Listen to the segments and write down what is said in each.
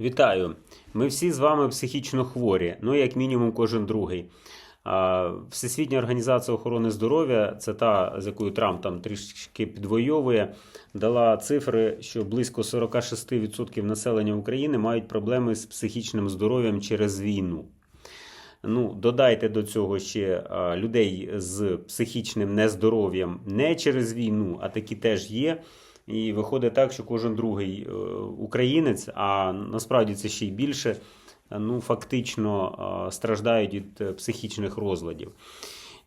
Вітаю! Ми всі з вами психічно хворі, ну як мінімум кожен другий. Всесвітня організація охорони здоров'я, це та, з якою Трамп там трішки підвоює, дала цифри, що близько 46% населення України мають проблеми з психічним здоров'ям через війну. Ну, додайте до цього ще людей з психічним нездоров'ям не через війну, а такі теж є. І виходить так, що кожен другий е, українець, а насправді це ще й більше, ну фактично е, страждають від е, психічних розладів.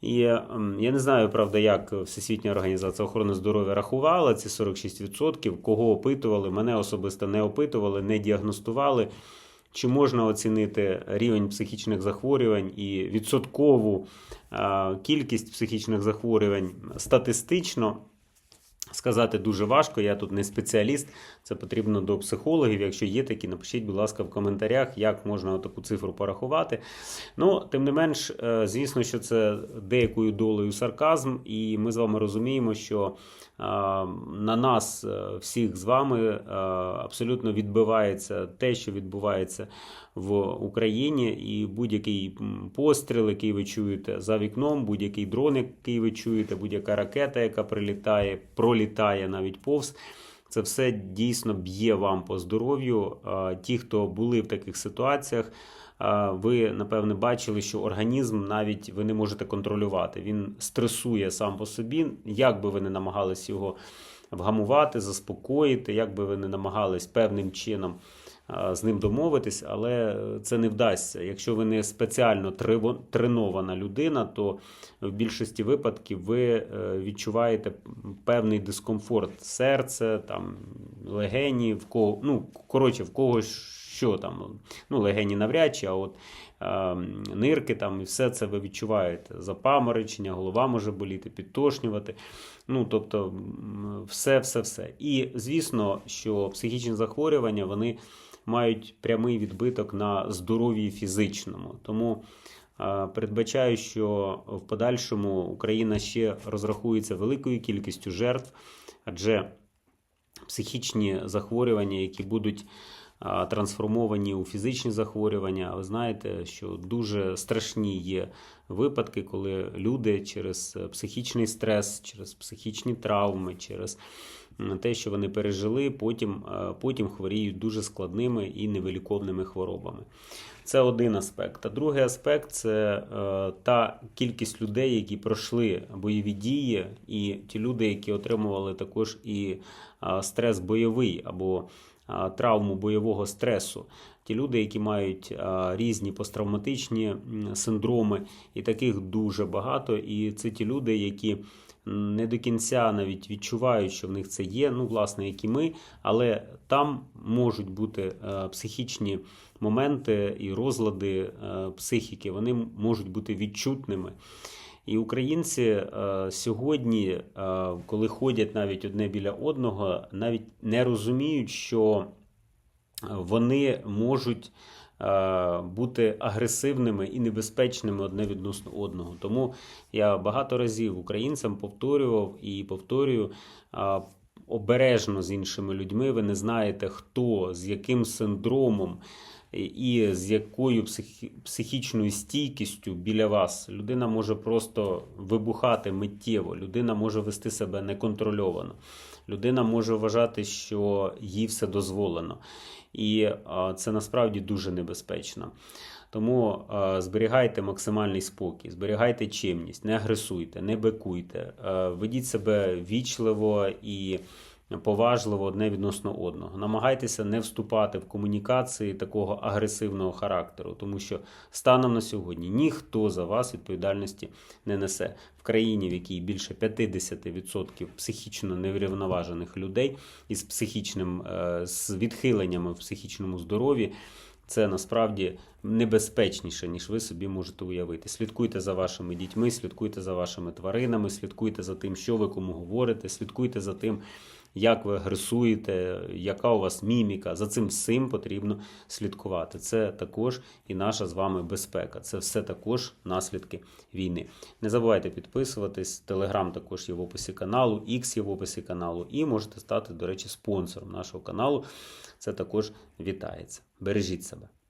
І я не знаю, правда, як Всесвітня організація охорони здоров'я рахувала ці 46%, кого опитували, мене особисто не опитували, не діагностували. Чи можна оцінити рівень психічних захворювань і відсоткову кількість психічних захворювань статистично? Сказати дуже важко, я тут не спеціаліст, це потрібно до психологів. Якщо є такі, напишіть, будь ласка, в коментарях, як можна таку цифру порахувати. Ну, тим не менш, е, звісно, що це деякою долею сарказм, і ми з вами розуміємо, що е, на нас, е, всіх з вами, абсолютно відбивається те, що відбувається в Україні, і будь-який постріл, який ви чуєте за вікном, будь-який дрон, який ви чуєте, будь-яка ракета, яка прилітає, пролітає навіть повз. Це все дійсно б'є вам по здоров'ю. Ті, хто були в таких ситуаціях, ви напевне бачили, що організм навіть ви не можете контролювати. Він стресує сам по собі, як би ви не намагались його вгамувати, заспокоїти, як би ви не намагались певним чином з ним домовитись, але це не вдасться. Якщо ви не спеціально тренована людина, то в більшості випадків ви е, відчуваєте певний дискомфорт серця, там легені, в кого, ну коротше, в когось що там, ну легені навряд чи, а от е, нирки там і все це ви відчуваєте. Запаморочення, голова може боліти, підтошнювати. Ну, тобто, все, все, все. І звісно, що психічні захворювання вони мають прямий відбиток на здоров'ї фізичному. Тому е, передбачаю, що в подальшому Україна ще розрахується великою кількістю жертв, адже психічні захворювання, які будуть трансформовані у фізичні захворювання. Ви знаєте, що дуже страшні є випадки, коли люди через е, психічний стрес, через психічні травми, через те, що вони пережили, потім, е, потім хворіють дуже складними і невиліковними хворобами. Це один аспект. А другий аспект це е, та кількість людей, які пройшли бойові дії, і ті люди, які отримували також і стрес бойовий або травму бойового стресу. Ті люди, які мають різні посттравматичні синдроми, і таких дуже багато. І це ті люди, які не до кінця навіть відчувають, що в них це є, ну, власне, як і ми, але там можуть бути е, психічні моменти і розлади е, психіки, вони можуть бути відчутними. І українці е, сьогодні, е, коли ходять навіть одне біля одного, навіть не розуміють, що вони можуть е, бути агресивними і небезпечними одне відносно одного. Тому я багато разів українцям повторював і повторюю. е, Обережно з іншими людьми, ви не знаєте, хто з яким синдромом і з якою психі- психічною стійкістю біля вас людина може просто вибухати миттєво, людина може вести себе неконтрольовано, людина може вважати, що їй все дозволено. І а, це насправді дуже небезпечно. Тому е, зберігайте максимальний спокій, зберігайте чимність, не агресуйте, не бикуйте, е, ведіть себе вічливо і поважливо одне відносно одного. Намагайтеся не вступати в комунікації такого агресивного характеру, тому що станом на сьогодні ніхто за вас відповідальності не несе в країні, в якій більше 50% психічно неврівноважених людей із психічним е, з відхиленнями в психічному здоров'ї. Це насправді небезпечніше, ніж ви собі можете уявити. Слідкуйте за вашими дітьми, слідкуйте за вашими тваринами, слідкуйте за тим, що ви кому говорите, слідкуйте за тим, як ви агресуєте, яка у вас міміка. За цим всім потрібно слідкувати. Це також і наша з вами безпека. Це все також наслідки війни. Не забувайте підписуватись. Телеграм також є в описі каналу, X є в описі каналу, і можете стати, до речі, спонсором нашого каналу. це також вітається. Бережіть себе.